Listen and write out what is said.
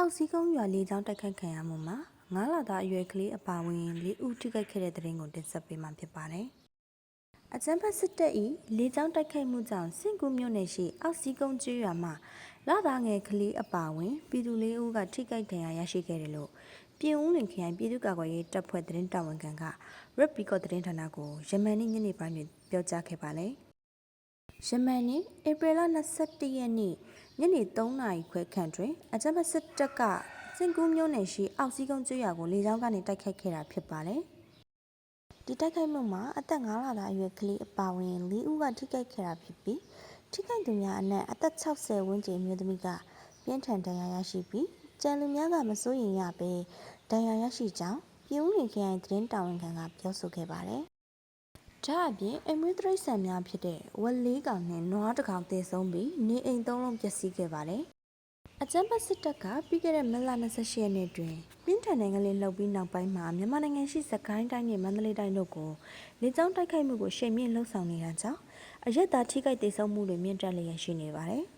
အောက်စည်းကုန်းရွာလေးချောင်းတိုက်ခိုက်ခံရမှုမှာငားလာသားအရွယ်ကလေးအပါအဝင်လေးဦးထိခိုက်ခဲ့တဲ့တဲ့ရင်ကိုတင်ဆက်ပေးမှာဖြစ်ပါတယ်။အကြမ်းဖက်စစ်တပ်၏လေးချောင်းတိုက်ခိုက်မှုကြောင့်စင်ကူမြို့နယ်ရှိအောက်စည်းကုန်းကျွော်မှာလာသားငယ်ကလေးအပါအဝင်ပြည်သူလေးဦးကထိခိုက်ဒဏ်ရာရရှိခဲ့တယ်လို့ပြည်ဦးလင်ခရိုင်ပြည်သူ့ကာကွယ်ရေးတပ်ဖွဲ့သတင်းတာဝန်ခံက Red Peacock သတင်းဌာနကိုယမန်နေ့ညနေပိုင်းတွင်ပြောကြားခဲ့ပါတယ်။ယမန်နေ့ဧပြီလ21ရက်နေ့ ညနေ3နာရီခွဲခန့်တွင်အကြမ်းဖက်စစ်တပ်ကစင်ကူးမြို့နယ်ရှိအောက်စည်းကုန်းကျွော်ကိုလေကြောင်းကနေတိုက်ခိုက်ခဲ့တာဖြစ်ပါတယ်။ဒီတိုက်ခိုက်မှုမှာအသက်9လသားအရွယ်ကလေးအပါအဝင်၄ဦးကထိခိုက်ခဲ့တာဖြစ်ပြီးထိခိုက်သူများအနက်အသက်60ဝန်းကျင်မျိုးသမီးကပြင်းထန်ဒဏ်ရာရရှိပြီးကျန်လူများကမစိုးရင်ရပဲဒဏ်ရာရရှိကြောင်းပြည်ဦးလင်ခရိုင်သတင်းတာဝန်ခံကပြောဆိုခဲ့ပါတယ်။ ဒါအပြင်အမွေးတရိတ်ဆန်များဖြစ်တဲ့ဝက်လေးကောင်နဲ့နွားတစ်ကောင်တည်ဆုံးပြီးနေအိမ်သုံးလုံးပျက်စီးခဲ့ပါတယ်။အကြမ်းဖက်စစ်တပ်ကပြီးခဲ့တဲ့မလ28ရက်နေ့တွင်ပြင်းထန်တဲ့ငလင်လှုပ်ပြီးနောက်ပိုင်းမှာမြန်မာနိုင်ငံရှိစကိုင်းတိုင်းနဲ့မန္တလေးတိုင်းတို့ကိုလေကြောင်းတိုက်ခိုက်မှုကိုရှေ့မြင့်လှုပ်ဆောင်နေတာကြောင့်အရက်သားထိခိုက်ဒေဆုံးမှုတွေမြင့်တက်လျက်ရှိနေပါတယ်။